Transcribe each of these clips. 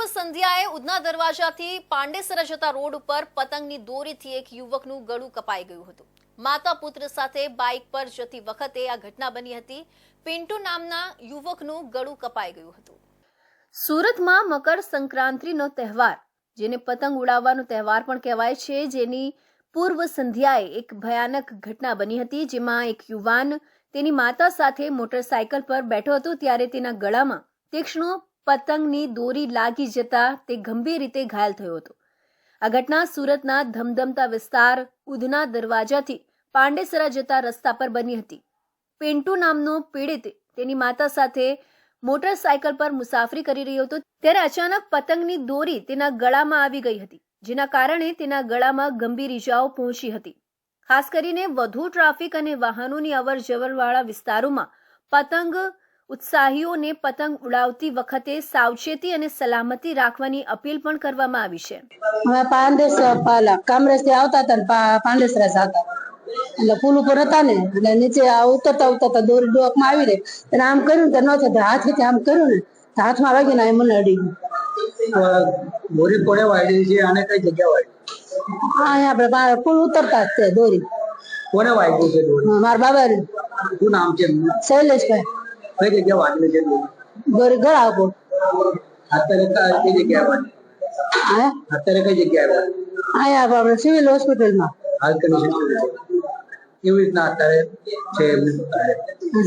પૂર્વ સંધ્યાએ ઉધના દરવાજાથી પાંડેસરા જતા રોડ ઉપર પતંગની દોરીથી એક યુવકનું ગળું કપાઈ ગયું હતું. માતા પુત્ર સાથે બાઇક પર જતી વખતે આ ઘટના બની હતી. પિન્ટુ નામના યુવકનું ગળું કપાઈ ગયું હતું. સુરતમાં મકર સંક્રાંતિનો તહેવાર, જેને પતંગ ઉડાવવાનો તહેવાર પણ કહેવાય છે, જેની પૂર્વ સંધ્યાએ એક ભયાનક ઘટના બની હતી, જેમાં એક યુવાન તેની માતા સાથે મોટરસાયકલ પર બેઠો હતો, ત્યારે તેના ગળામાં તીક્ષ્ણ પતંગની દોરી લાગી જતા તે ગંભીર રીતે ઘાયલ થયો હતો. આ ઘટના સુરતના ધમધમતા વિસ્તાર ઉધના દરવાજાથી પાંડેસરા જતા રસ્તા પર બની હતી. પેન્ટુ નામનો પીડિત તેની માતા સાથે મોટરસાયકલ પર મુસાફરી કરી રહ્યો હતો, ત્યારે અચાનક પતંગની દોરી તેના ગળામાં આવી ગઈ હતી, જેના કારણે તેના ગળામાં ગંભીર ઈજાઓ પહોંચી હતી. ખાસ કરીને વધુ ટ્રાફિક અને વાહનોની અવર જવરવાળા વિસ્તારોમાં પતંગ ઉત્સાહીઓને પતંગ ઉડાવતી વખતે સાવચેતી અને સલામતી રાખવાની અપીલ પણ કરવામાં આવી છે. અમે પાંદેસ પાલા કામરેજથી આવતા હતા ને પા- જતા એટલે પુલ ઉપર હતા ને એટલે નીચે ઉતરતા ઉતરતા દોરી ડોકમાં આવી રહી. આમ કર્યું ને તો ન થતું હાથેથી આમ કર્યું ને હાથમાં વાગીને ને મને અડી ગયું. દોરી કોને વાળી છે અને કઈ જગ્યા વાળી? હા અહીંયા આપણે પુલ ઉતરતા જ છે દોરી. કોને વાળી છે દોરી? મારા બાબા શું નામ છે શૈલેષભાઈ. કઈ જગ્યા વાગેલી છે? ઘર ગળા અત્યારે કઈ જગ્યાએ વાગી અત્યારે કઈ જગ્યાએ આવ્યા આપણે સિવિલ હોસ્પિટલમાં. હાલ કન્ડિશન કેવી કેવી રીતના અત્યારે છે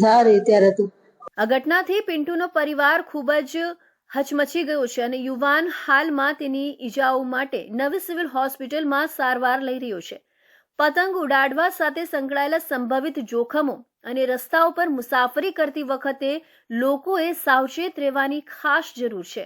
સારી ત્યારે તો. આ ઘટનાથી પિન્ટુનો પરિવાર ખૂબ જ હચમચી ગયો છે અને યુવાન હાલમાં તેની ઈજાઓ માટે નવી સિવિલ હોસ્પિટલમાં સારવાર લઈ રહ્યો છે. પતંગ ઉડાડવા સાથે સંકળાયેલા સંભવિત જોખમો અને રસ્તાઓ પર મુસાફરી કરતી વખતે લોકોએ સાવચેત રહેવાની ખાસ જરૂર છે.